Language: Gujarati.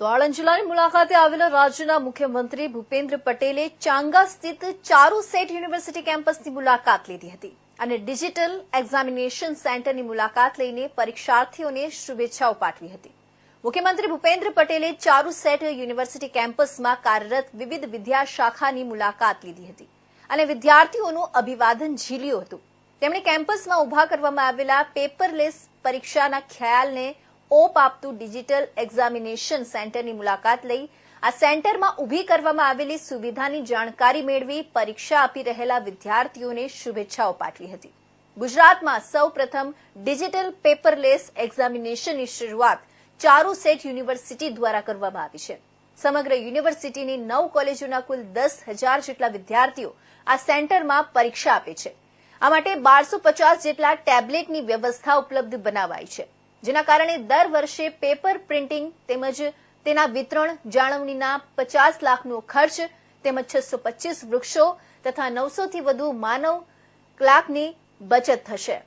તો આણંદ જિલ્લાની મુલાકાતે આવેલા રાજ્યના મુખ્યમંત્રી ભૂપેન્દ્ર પટેલે ચાંગા સ્થિત ચારુસેટ યુનિવર્સિટી કેમ્પસની મુલાકાત લીધી હતી અને ડિજિટલ એક્ઝામિનેશન સેન્ટરની મુલાકાત લઈને પરીક્ષાર્થીઓને શુભેચ્છાઓ પાઠવી હતી. મુખ્યમંત્રી ભૂપેન્દ્ર પટેલે ચારુ સેટ યુનિવર્સિટી કેમ્પસમાં કાર્યરત વિવિધ વિદ્યા શાખાની મુલાકાત લીધી હતી અને વિદ્યાર્થીઓનું અભિવાદન ઝીલ્યું હતું. તેમણે કેમ્પસમાં ઊભા કરવામાં આવેલા પેપરલેસ પરીક્ષાના ખ્યાલને ઓપ આપતું ડિજિટલ એક્ઝામિનેશન સેન્ટરની મુલાકાત લઈ આ સેન્ટરમાં ઊભી કરવામાં આવેલી સુવિધાની જાણકારી મેળવી પરીક્ષા આપી રહેલા વિદ્યાર્થીઓને શુભેચ્છાઓ પાઠવી હતી. ગુજરાતમાં સૌપ્રથમ ડિજિટલ પેપરલેસ એક્ઝામિનેશનની શરૂઆત ચારુ સેટ યુનિવર્સિટી દ્વારા કરવામાં આવી છે. સમગ્ર યુનિવર્સિટીની નવ કોલેજોના કુલ દસ હજાર જેટલા વિદ્યાર્થીઓ આ સેન્ટરમાં પરીક્ષા આપે છે. આ માટે બારસો પચાસ જેટલા ટેબ્લેટની વ્યવસ્થા ઉપલબ્ધ બનાવાઈ છે. જેના કારણે દર વર્ષે પેપર પ્રિન્ટિંગ તેમજ તેના વિતરણ જાળવણીના પચાસ લાખનો ખર્ચ તેમજ છસો વૃક્ષો તથા નવસોથી વધુ માનવ કલાકની બચત થશે.